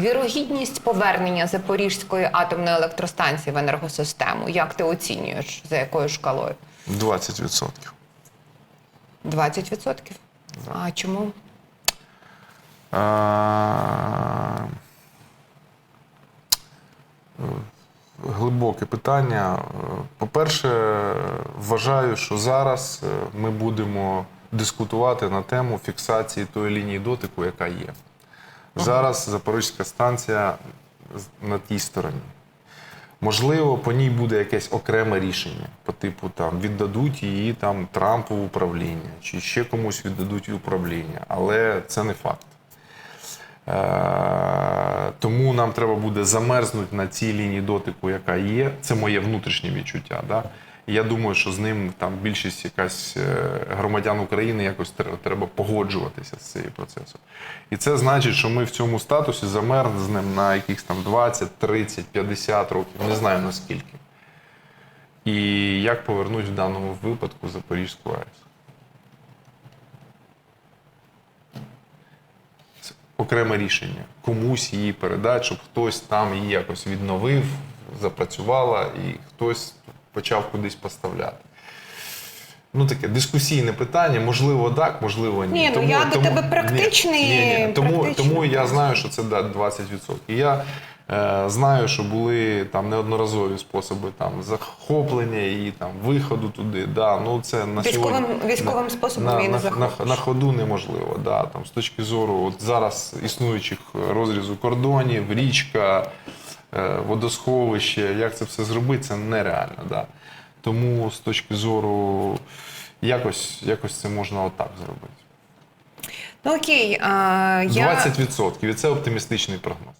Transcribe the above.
Вірогідність повернення Запорізької атомної електростанції в енергосистему. Як ти оцінюєш? За якою шкалою? 20%. 20%? А чому? А, Глибоке питання. По-перше, вважаю, що зараз е, ми будемо дискутувати на тему фіксації тої лінії дотику, яка є. Зараз Запорізька станція на тій стороні. Можливо, по ній буде якесь окреме рішення, по типу там віддадуть її там Трампу в управління, чи ще комусь віддадуть в управління, але це не факт. Е, Тому нам треба буде замерзнути на цій лінії дотику, яка є. Це моє внутрішнє відчуття. Да? Я думаю, що з ним там більшість якась е, громадян України якось треба погоджуватися з цією процесом. І це значить, що ми в цьому статусі замерзнемо на якихось там 20, 30, 50 років, не знаю наскільки. І як повернуть в даному випадку Запорізьку АЕС? Це окреме рішення. Комусь її передати, щоб хтось там її якось відновив, запрацювала і хтось почав кудись поставляти. Ну, таке дискусійне питання, можливо, так, можливо, ні. Ні, ну, я до тебе практичний- Ні, ні, ні. Тому, практичний тому я знаю, що це да, 20%. І я е, знаю, що були там неодноразові способи там захоплення і там виходу туди. Да, ну це на Військовим- сьогодні, військовим на, способом на, не на, на, на ходу неможливо. Да, там, з точки зору от зараз існуючих розрізу кордонів, річка, е, водосховище, як це все зробити, це нереально. Да. Тому з точки зору якось, якось це можна отак зробити. Ну окей, а, я... 20% і це оптимістичний прогноз.